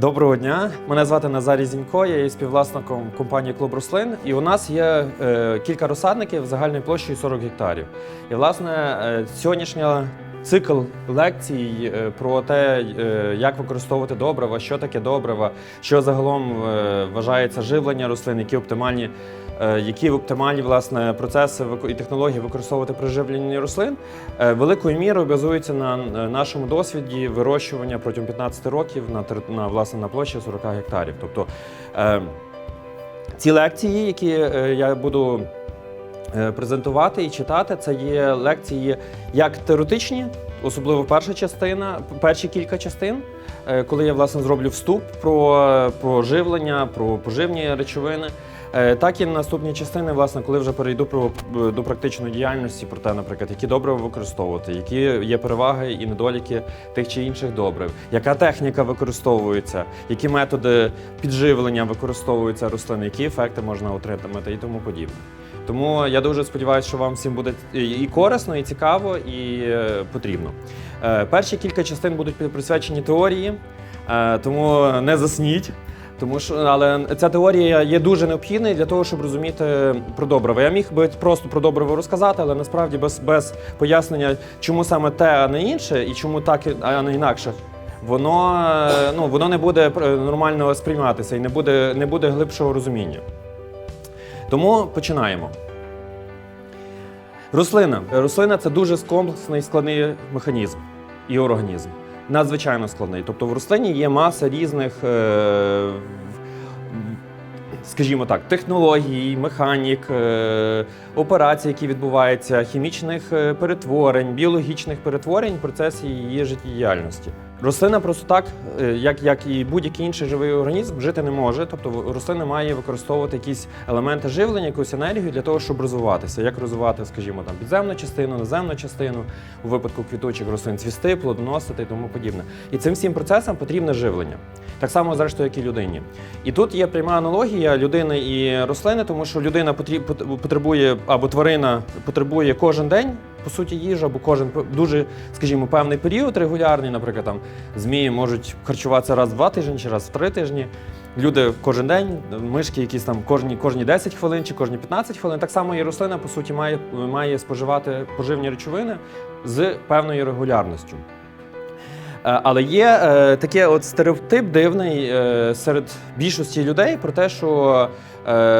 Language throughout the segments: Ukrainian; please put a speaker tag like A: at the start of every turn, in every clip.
A: Доброго дня. Мене звати Назарій Зінько, я є співвласником компанії Клуб Рослин. І у нас є е, кілька розсадників загальною площею 40 гектарів. І власне е, сьогоднішня цикл лекцій е, про те, е, як використовувати добрива, що таке добрива, що загалом е, вважається живлення рослин, які оптимальні. Е, Які оптимальні власне процеси і технології використовувати при живленні рослин, е, великою мірою базується на е, нашому досвіді вирощування протягом 15 років на, на, власне, на площі 40 гектарів. Тобто ці лекції, які я буду презентувати і читати, це є лекції як теоретичні, особливо перша частина, перші кілька частин, коли я власне зроблю вступ про, про живлення, про поживні речовини. Е, Так і наступні частини, власне, коли вже перейду про, до практичної діяльності, про те, наприклад, які добрива використовувати, які є переваги і недоліки тих чи інших добрив, яка техніка використовується, які методи підживлення використовуються рослин, які ефекти можна отримати і тому подібне. Тому я дуже сподіваюся, що вам всім буде і корисно, і цікаво, і е, потрібно. Е, Перші кілька частин будуть присвячені теорії, е, тому не засніть. Тому що, але ця теорія є дуже необхідною для того, щоб розуміти про добриво. Я міг би просто про добриво розказати, але насправді без, без пояснення, чому саме те, а не інше, і чому так, а не інакше, воно, е, ну, воно не буде е, нормально сприйматися і не буде, не буде глибшого розуміння. Тому починаємо. Рослина. Рослина це дуже комплексний складний механізм і організм. Надзвичайно складний. Тобто в рослині є маса різних, е, скажімо так, технологій, механік, е, операцій, які відбуваються, хімічних е, перетворень, біологічних перетворень в її життєдіяльності. Рослина просто так, е, як, як і будь-який інший живий організм, жити не може. Тобто рослина має використовувати якісь елементи живлення, якусь енергію для того, щоб розвиватися. Як розвивати, скажімо, там підземну частину, наземну частину, у випадку квітучих рослин цвісти, плодоносити і тому подібне. І цим всім процесам потрібне живлення. Так само, зрештою, як і людині. І тут є пряма аналогія людини і рослини, тому що людина потребує або тварина потребує кожен день. По суті, їжу, або кожен дуже, скажімо, певний період регулярний, наприклад, там змії можуть харчуватися раз в два тижні чи раз в три тижні. Люди кожен день, мишки якісь там кожні, кожні 10 хвилин чи кожні 15 хвилин. Так само і рослина, по суті, має, має споживати поживні речовини з певною регулярністю. Е, Але є е, таке от стереотип дивний е, серед більшості людей про те, що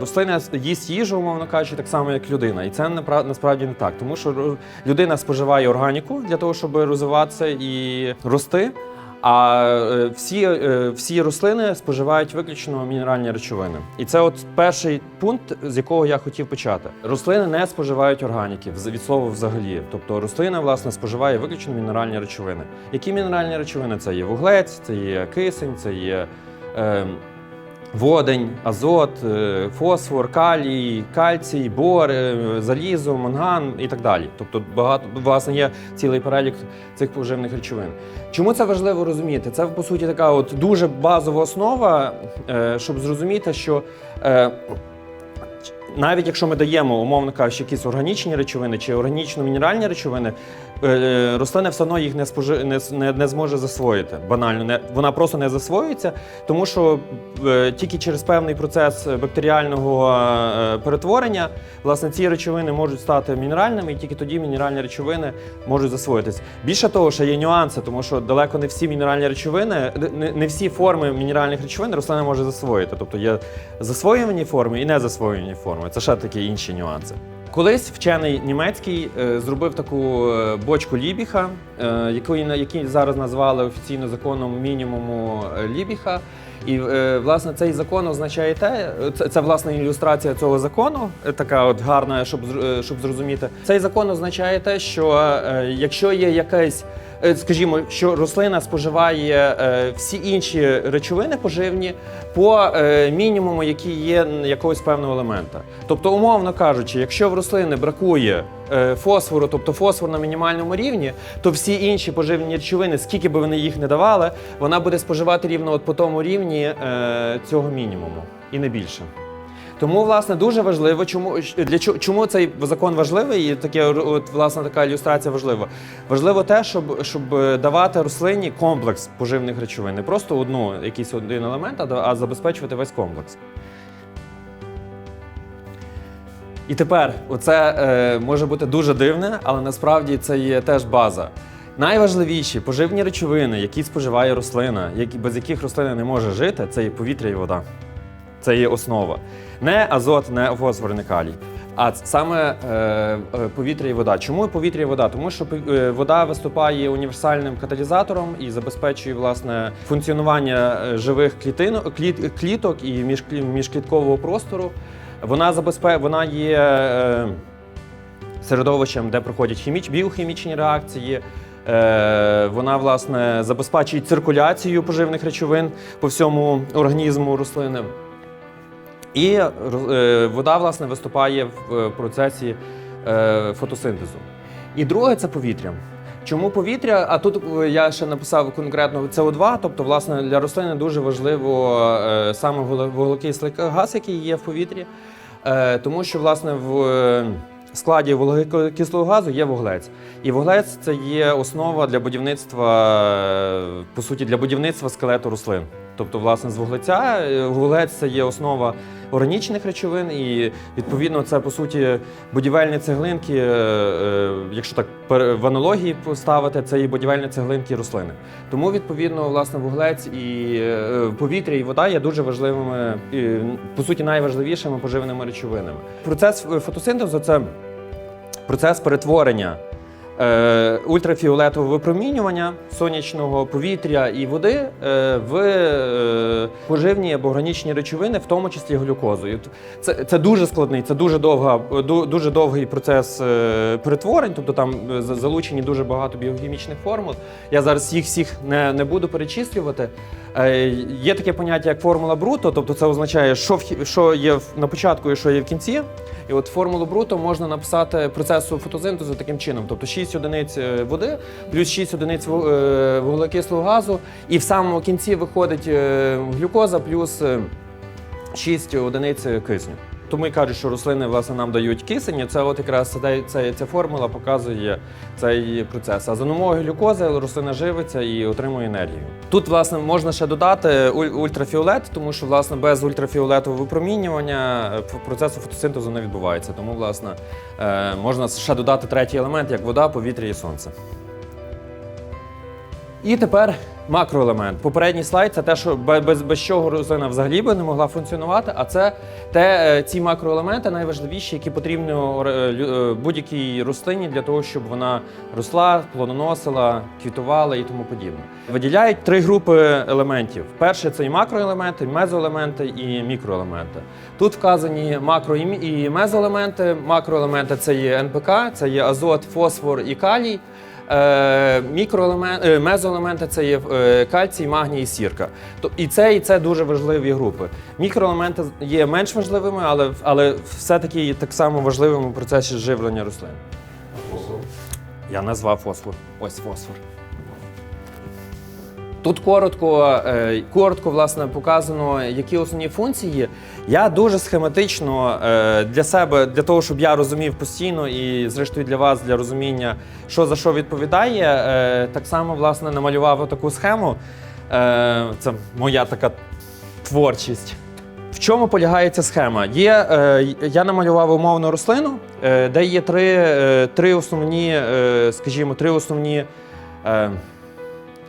A: рослина їсть їжу, умовно кажучи, так само, як людина. І це насправді не так. Тому що людина споживає органіку для того, щоб розвиватися і рости. А е, всі, е, всі рослини споживають виключно мінеральні речовини. І це от перший пункт, з якого я хотів почати. Рослини не споживають органіки від слова взагалі. Тобто рослина власне споживає виключно мінеральні речовини. Які мінеральні речовини? Це є вуглець, це є кисень, це є. Е, Водень, азот, е, фосфор, калій, кальцій, бор, е, залізо, манган і так далі. Тобто багато власне є цілий перелік цих поживних речовин. Чому це важливо розуміти? Це по суті така от дуже базова основа, е, щоб зрозуміти, що навіть якщо ми даємо, умовно кажучи, якісь органічні речовини чи органічно-мінеральні речовини, е, рослина все одно їх не, спожи, не, не, не зможе засвоїти. Банально, не, вона просто не засвоюється, тому що е, тільки через певний процес бактеріального е, перетворення власне ці речовини можуть стати мінеральними, і тільки тоді мінеральні речовини можуть засвоїтись. Більше того, ще є нюанси, тому що далеко не всі мінеральні речовини, не, не всі форми мінеральних речовин рослина може засвоїти. Тобто є засвоювані форми і незасвоювані форми. Це ще такі інші нюанси. Колись вчений німецький е, зробив таку е, бочку Лібіха, е, який зараз назвали офіційно законом мінімуму Лібіха. І власне цей закон означає те, це, це власне ілюстрація цього закону, така от гарна, щоб щоб зрозуміти. Цей закон означає те, що якщо є якась е, Скажімо, що рослина споживає е, всі інші речовини поживні по е, мінімуму, який є якогось певного елемента. Тобто, умовно кажучи, якщо в рослини бракує е, фосфору, тобто фосфор на мінімальному рівні, то всі інші поживні речовини, скільки би вони їх не давали, вона буде споживати рівно от по тому рівні е, цього мінімуму і не більше. Тому, власне, дуже важливо, чому для чому цей закон важливий, і таке от, власне така ілюстрація важлива. Важливо те, щоб, щоб давати рослині комплекс поживних речовин, не просто одну, якийсь один елемент, а, забезпечувати весь комплекс. І тепер оце е, може бути дуже дивне, але насправді це є теж база. Найважливіші поживні речовини, які споживає рослина, які, без яких рослина не може жити, це є повітря і вода. Це є основа. Не азот, не фосфор, не калій. А саме е, е, повітря і вода. Чому повітря і вода? Тому що е, вода виступає універсальним каталізатором і забезпечує власне функціонування е, живих клітинок, кліт, кліток і міжклі- міжкліткового простору. Вона забезпе... вона є е, середовищем, де проходять хіміч... біохімічні реакції. Е, вона власне забезпечує циркуляцію поживних речовин по всьому організму рослини. І е, вода власне виступає в е, процесі е, фотосинтезу. І друге це повітря. Чому повітря? А тут я ще написав конкретно СО2, тобто, власне, для рослини дуже важливо саме вуглекислий газ, який є в повітрі, тому що власне в складі вуглекислого газу є вуглець. І вуглець це є основа для будівництва, по суті, для будівництва скелету рослин. Тобто, власне, з вуглеця е, вуглець це є основа органічних речовин, і відповідно це по суті будівельні цеглинки. е, е, Якщо так в аналогії поставити, це і будівельні цеглинки рослини. Тому відповідно власне вуглець і повітря і вода є дуже важливими, по суті, найважливішими поживними речовинами. Процес фотосинтезу це процес перетворення ультрафіолетового випромінювання сонячного повітря і води е, в е, поживні або органічні речовини, в тому числі глюкозу. Це, це дуже складний, це дуже довга, дуже довгий процес е, перетворень, тобто там е, залучені дуже багато біохімічних формул. Я зараз їх всіх не, не буду перечислювати. Е, Є таке поняття, як формула Бруто, тобто це означає, що, в, що є на початку і що є в кінці. І от формулу Бруто можна написати процесу фотосинтезу таким чином: тобто 6 одиниць е, води, плюс 6 одиниць е, вуглекислого газу, і в самому кінці виходить е, глюкоза плюс е, 6 одиниць кисню. Тому і кажуть, що рослини власне нам дають кисень. Це от якраз ця, ця формула показує цей процес. А за допомогою глюкози рослина живиться і отримує енергію. Тут власне можна ще додати ультрафіолет, тому що власне без ультрафіолетового випромінювання е, процесу фотосинтезу не відбувається. Тому власне е, можна ще додати третій елемент, як вода, повітря і сонце. І тепер макроелемент. Попередній слайд це те, що бе- без, без чого рослина взагалі би не могла функціонувати. А це те, е, ці макроелементи найважливіші, які потрібні е, будь-якій рослині для того, щоб вона росла, плодоносила, квітувала і тому подібне. Виділяють три групи елементів: перше це і макроелементи, мезоелементи і мікроелементи. Тут вказані макро і мезоелементи. Макроелементи це є НПК, це є азот, фосфор і калій. Е, мікроелементи, е, мезоелементи це є е, кальцій, магній і сірка. І це, і це дуже важливі групи. Мікроелементи є менш важливими, але, але все-таки є так само важливими в процесі живлення рослин. Фосфор? Я назвав фосфор. Ось фосфор. Тут коротко, е, коротко власне показано, які основні функції. Я дуже схематично е, для себе, для того, щоб я розумів постійно і, зрештою, для вас для розуміння, що за що відповідає, е, так само власне намалював таку схему. Це моя така творчість. В чому полягає ця схема? Є, я намалював умовну рослину, де є три, три основні, скажімо, три основні.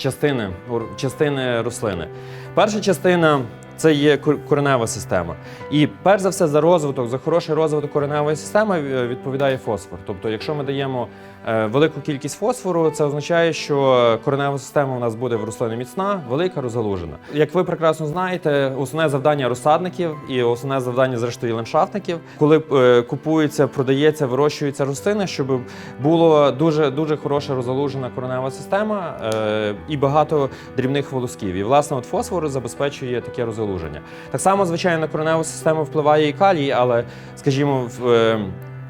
A: Частини, частини рослини. Перша частина це є кор- коренева система. І перш за все за розвиток, за хороший розвиток кореневої системи е, відповідає фосфор. Тобто, якщо ми даємо велику кількість фосфору, це означає, що коренева система у нас буде в рослини міцна, велика, розгалужена. Як ви прекрасно знаєте, основне завдання розсадників і основне завдання, зрештою, ландшафтників, коли е, купується, продається, вирощується рослина, щоб було дуже дуже хороша розгалужена коренева система е, і багато дрібних волосків. І власне от фосфор забезпечує таке розгалуження. Так само, звичайно, на кореневу систему впливає і калій, але, скажімо, в, е,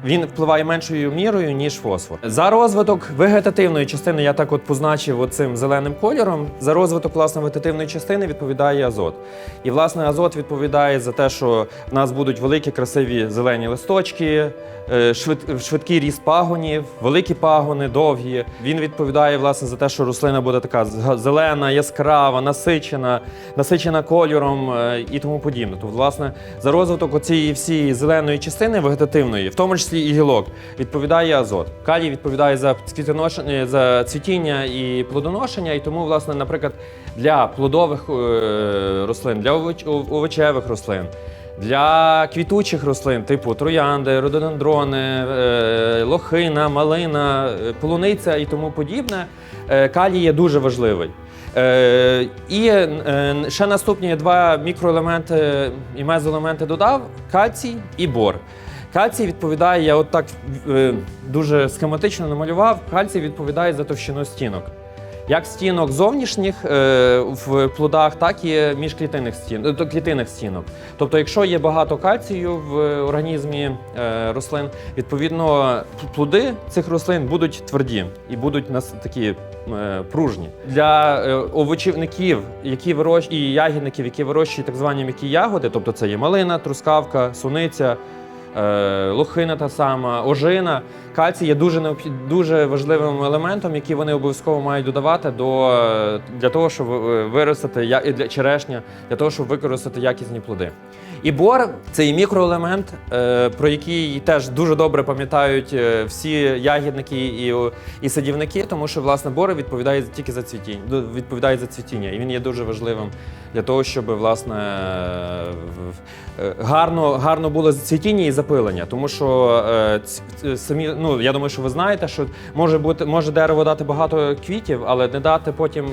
A: він впливає меншою мірою, ніж фосфор. За розвиток вегетативної частини, я так от позначив цим зеленим кольором. За розвиток власне вегетативної частини відповідає азот. І власне азот відповідає за те, що в нас будуть великі красиві зелені листочки, швидкий ріст пагонів, великі пагони, довгі. Він відповідає власне за те, що рослина буде така зелена, яскрава, насичена, насичена кольором е, і тому подібне. Тобто, власне, за розвиток оцієї всієї зеленої частини вегетативної, в тому числі і гілок, відповідає азот. Калій відповідає за цвітоношення, за цвітіння і плодоношення, і тому, власне, наприклад, для плодових е, рослин, для овоч- овочевих рослин. Для квітучих рослин, типу троянди, рододендрони, е, лохина, малина, е, полуниця і тому подібне, е, калій є дуже важливий. І ще наступні два мікроелементи і мезоелементи додав: кальцій і бор. Кальцій відповідає, я от так дуже схематично намалював. Кальцій відповідає за товщину стінок. Як стінок зовнішніх е, в плодах, так і міжклітинних стін, е, клітинних стінок. Тобто, якщо є багато кальцію в організмі е, рослин, відповідно плоди цих рослин будуть тверді і будуть нас такі пружні. Для овочівників, які вирощ... і ягідників, які вирощують так звані м'які ягоди, тобто це є малина, трускавка, суниця. Е, лохина та сама, ожина. Кальцій є дуже необхід... дуже важливим елементом, який вони обов'язково мають додавати до... е, для того, щоб е, виростити для черешня, для того, щоб використати якісні плоди. І бор це і мікроелемент, е, про який теж дуже добре пам'ятають е, всі ягідники і, і садівники, тому що власне бор відповідає тільки за цвітіння, відповідає за цвітіння, і він є дуже важливим для того, щоб власне е, гарно, гарно було цвітіння і запилення. Тому що самі, ну я думаю, що ви знаєте, що може бути може дерево дати багато квітів, але не дати потім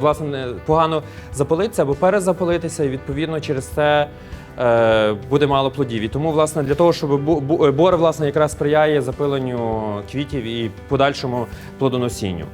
A: власне не- погано запилитися або перезапилитися, і відповідно через це. Е, Буде мало плодів. І тому, власне, для того, щоб бу- бор власне якраз сприяє запиленню квітів і подальшому плодоносінню.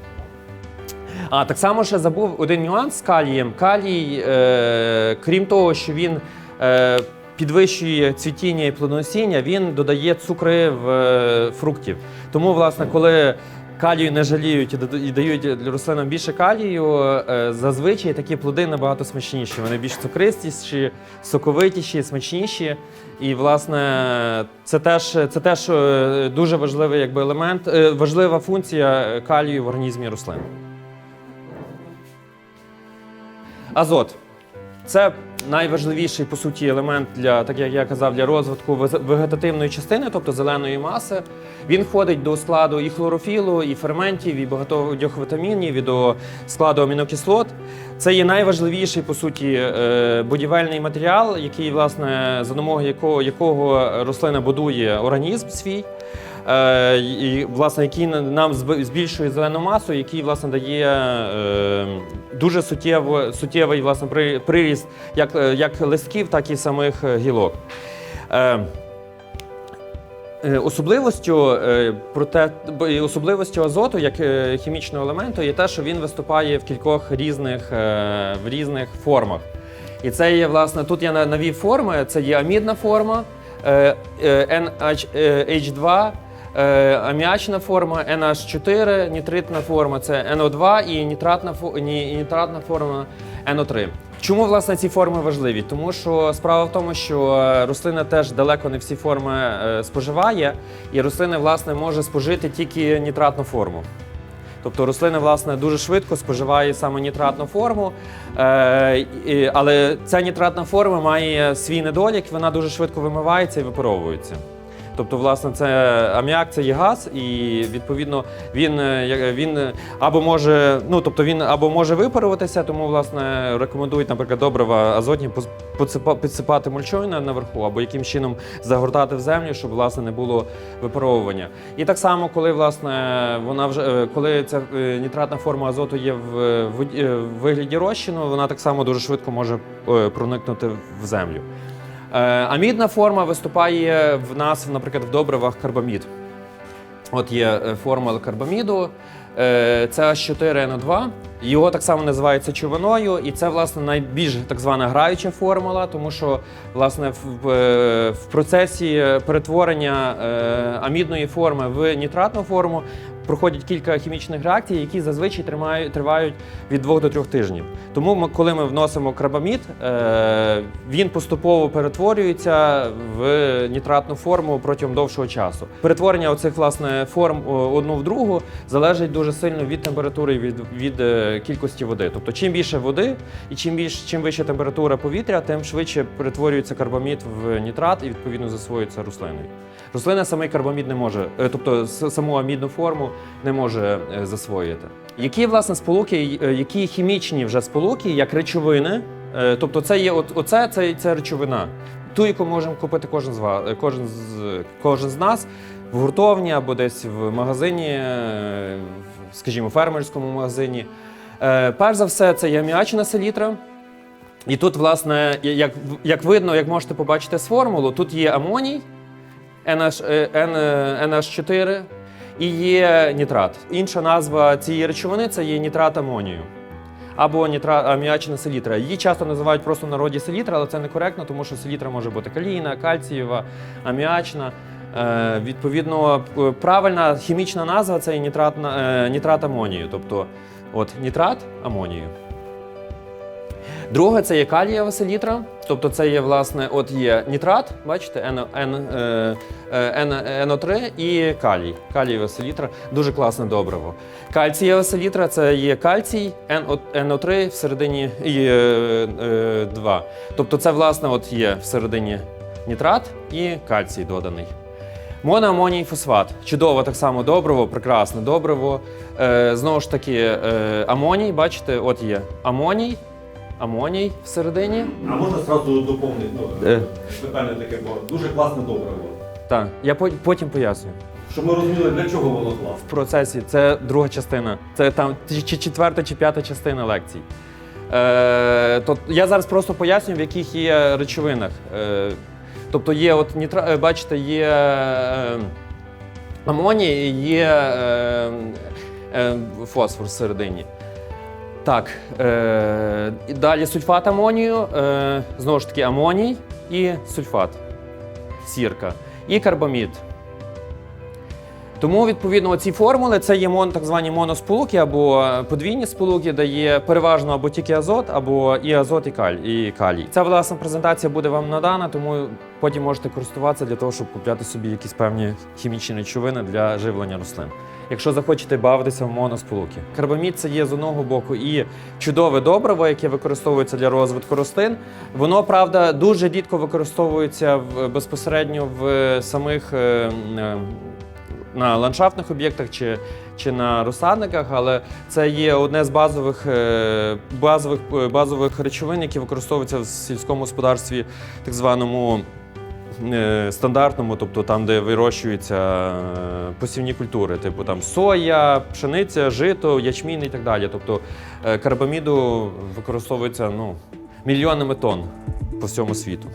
A: А так само ще забув один нюанс з калієм. Калій, е, крім того, що він е, підвищує цвітіння і плодоносіння, він додає цукри в е, фруктів. Тому, власне, коли калію не жаліють і дають рослинам більше калію, е, зазвичай такі плоди набагато смачніші. Вони більш цукристіші, соковитіші, смачніші. І, власне, це теж, це теж е, дуже важливий якби, елемент, е, важлива функція калію в організмі рослин. Азот. Це найважливіший по суті елемент для, так як я казав, для розвитку вегетативної частини, тобто зеленої маси. Він входить до складу і хлорофілу, і ферментів, і багатьох вітамінів, і до складу амінокислот. Це є найважливіший по суті е, будівельний матеріал, який, власне, за допомогою якого, якого рослина будує організм свій. Е, і, власне, який на- нам збільшує зелену масу, який власне дає е, дуже суттєво, суттєвий власне, приріст як, е, як листків, так і самих гілок. Особливостю проте особливостю азоту як хімічного елементу є те, що він виступає в кількох різних, в різних формах. І це є власне тут на- навів форми. Це є амідна форма, NH2, е, аміачна форма, NH4, нітритна форма це NO2 і нітратна, ні- і нітратна форма NO3. Чому власне ці форми важливі? Тому що справа в тому, що е, рослина теж далеко не всі форми е, споживає, і рослина власне може спожити тільки нітратну форму. Тобто рослина, власне, дуже швидко споживає саме нітратну форму, е, але ця нітратна форма має свій недолік, вона дуже швидко вимивається і випаровується. Тобто, власне, це аміак, це є газ, і відповідно він, е, він е, або може, ну тобто він або може випаруватися, тому власне рекомендують, наприклад, добрива азотні підсипати мульчою наверху, або яким чином загортати в землю, щоб власне не було випаровування. І так само, коли власне вона вже е, коли ця е, нітратна форма азоту є в, е, е, вигляді розчину, вона так само дуже швидко може е, проникнути в землю. Е, Амідна форма виступає в нас, наприклад, в добривах карбамід. От є е, формула карбаміду. Е, Це H4NO2. Його так само називають сечовиною, і це власне найбільш так звана граюча формула, тому що власне в, в, процесі перетворення амідної форми в нітратну форму проходять кілька хімічних реакцій, які зазвичай тримають, тривають від 2 до 3 тижнів. Тому ми, коли ми вносимо крабамід, е, він поступово перетворюється в нітратну форму протягом довшого часу. Перетворення оцих власне форм одну в другу залежить дуже сильно від температури від, від е, кількості води. Тобто, чим більше води і чим більш чим вища температура повітря, тим швидше перетворюється карбамід в нітрат і відповідно засвоюється рослиною. Рослина самий карбамід не може, е, тобто саму амідну форму не може е, засвоїти. Які власне сполуки, е, які хімічні вже сполуки, як речовини, е, тобто це є оце, це, це речовина, ту, яку можемо купити кожен з вас, кожен з кожен з нас в гуртовні або десь в магазині, скажімо, фермерському магазині. Перш за все, це є аміачна селітра. І тут, власне, як, як видно, як можете побачити з формулу, тут є амоній, NH, е, N- е, NH4 і є нітрат. Інша назва цієї речовини це є нітрат амонію. Або нітра, аміачна селітра. Її часто називають просто в народі селітра, але це некоректно, тому що селітра може бути калійна, кальцієва, аміачна. Е, відповідно, правильна хімічна назва це нітрат, е, нітрат амонію. Тобто, от нітрат амонію. Друге це є калієва селітра, тобто це є власне, от є нітрат, бачите, N, N, е, е, NO3 і калій. Калієва селітра дуже класне добриво. Кальцієва селітра це є кальцій, NO, NO3 всередині і, е, е, 2. Тобто це власне от є всередині нітрат і кальцій доданий. Моноамоній фосфат. Чудово так само добриво, прекрасне добриво. Е, знову ж таки, е, амоній, бачите, от є амоній, амоній всередині.
B: А можна зразу доповнити ну,
A: Е.
B: питання таке, бо дуже класне добриво.
A: Так, я по- потім поясню.
B: Щоб ми розуміли, для чого воно класне.
A: В процесі це друга частина. Це там чи чи четверта чи п'ята частина лекцій. Е, то я зараз просто поясню, в яких є речовинах. Е, тобто є от нітра, е, бачите, є е, амоній, і є е, е, фосфор всередині. Так, е, і далі сульфат амонію, е, знову ж таки, амоній і сульфат, сірка, і карбамід. Тому, відповідно, ці формули це є мон, так звані моносполуки або подвійні сполуки, де є переважно або тільки азот, або і азот, і каль, і калій. Ця власна презентація буде вам надана, тому потім можете користуватися для того, щоб купляти собі якісь певні хімічні речовини для живлення рослин. Якщо захочете бавитися в моносполуки. Карбамід це є з одного боку і чудове добриво, яке використовується для розвитку рослин. Воно, правда, дуже рідко використовується в, безпосередньо в самих. е, е, на ландшафтних об'єктах чи, чи на розсадниках, але це є одне з базових, е, базових, е, базових речовин, які використовуються в сільському господарстві, так званому е, стандартному, тобто там, де вирощуються е, посівні культури, типу там соя, пшениця, жито, ячмін і так далі. Тобто е, карбаміду використовується ну, мільйонами тонн по всьому світу.